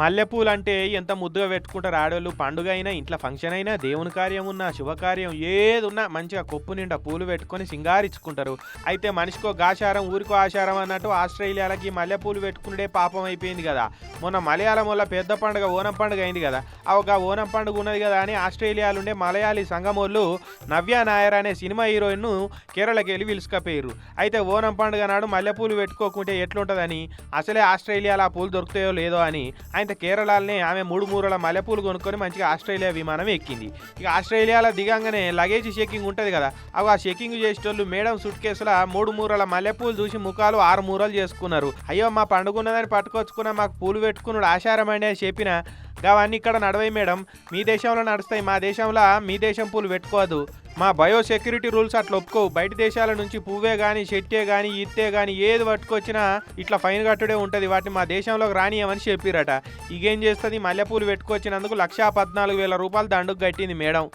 మల్లెపూలు అంటే ఎంత ముద్దుగా పెట్టుకుంటారు ఆడోళ్ళు. పండుగ అయినా ఇంట్లో ఫంక్షన్ అయినా దేవుని కార్యం ఉన్నా శుభకార్యం ఏదున్నా మంచిగా కొప్పు నిండా పూలు పెట్టుకొని సింగారించుకుంటారు అయితే మనిషికో గాచారం ఊరికో ఆచారం అన్నట్టు ఆస్ట్రేలియాలకి మల్లెపూలు పెట్టుకునే పాపం అయిపోయింది కదా. మొన్న మలయాళం వల్ల పెద్ద పండుగ ఓనం పండుగ అయింది కదా. ఒక ఓనం పండుగ ఉన్నది కదా అని ఆస్ట్రేలియాలో ఉండే మలయాళీ సంఘమోళ్ళు నవ్య నాయర్ అనే సినిమా హీరోయిన్ను కేరళకి వెళ్ళి పిలుచుకపోయారు అయితే ఓనం పండుగ నాడు మల్లెపూలు పెట్టుకోకుంటే ఎట్లుంటుందని అసలే ఆస్ట్రేలియాలో ఆ పూలు దొరుకుతాయో లేదో అని ఆయన కేరళలోనే ఆమె మూడు మూరల మల్లెపూలు కొనుక్కొని మంచిగా ఆస్ట్రేలియా విమానం ఎక్కింది. ఇక ఆస్ట్రేలియాలో దిగంగానే లగేజ్ చెకింగ్ ఉంటుంది కదా అవి ఆ చెకింగ్ చేసేటోళ్ళు మేడం సూట్ కేసుల మూడు మూరల మల్లెపూలు చూసి ముఖాలు ఆరు మూరలు చేసుకున్నారు. అయ్యో మా పండుగ ఉన్నదని పట్టుకొచ్చుకున్న మాకు పూలు పెట్టుకున్నాడు ఆశారం అని చెప్పిన అవన్నీ ఇక్కడ నడవాయి మేడం. మీ దేశంలో నడుస్తాయి. మా దేశంలో మీ దేశం పూలు పెట్టుకోదు మా బయో సెక్యూరిటీ రూల్స్ అట్లా ఒప్పుకోవు. బయట దేశాల నుంచి పువ్వే కానీ చెట్టే కానీ ఇత్తే కానీ ఏది పట్టుకొచ్చినా ఇట్లా ఫైన్ కట్టుడే ఉంటుంది. వాటిని మా దేశంలోకి రానియమని చెప్పిరట. ఇగేం చేస్తుంది? మల్లెపూలు పెట్టుకొచ్చినందుకు లక్షా పద్నాలుగు వేల రూపాయలు దండుకు కట్టింది మేడం.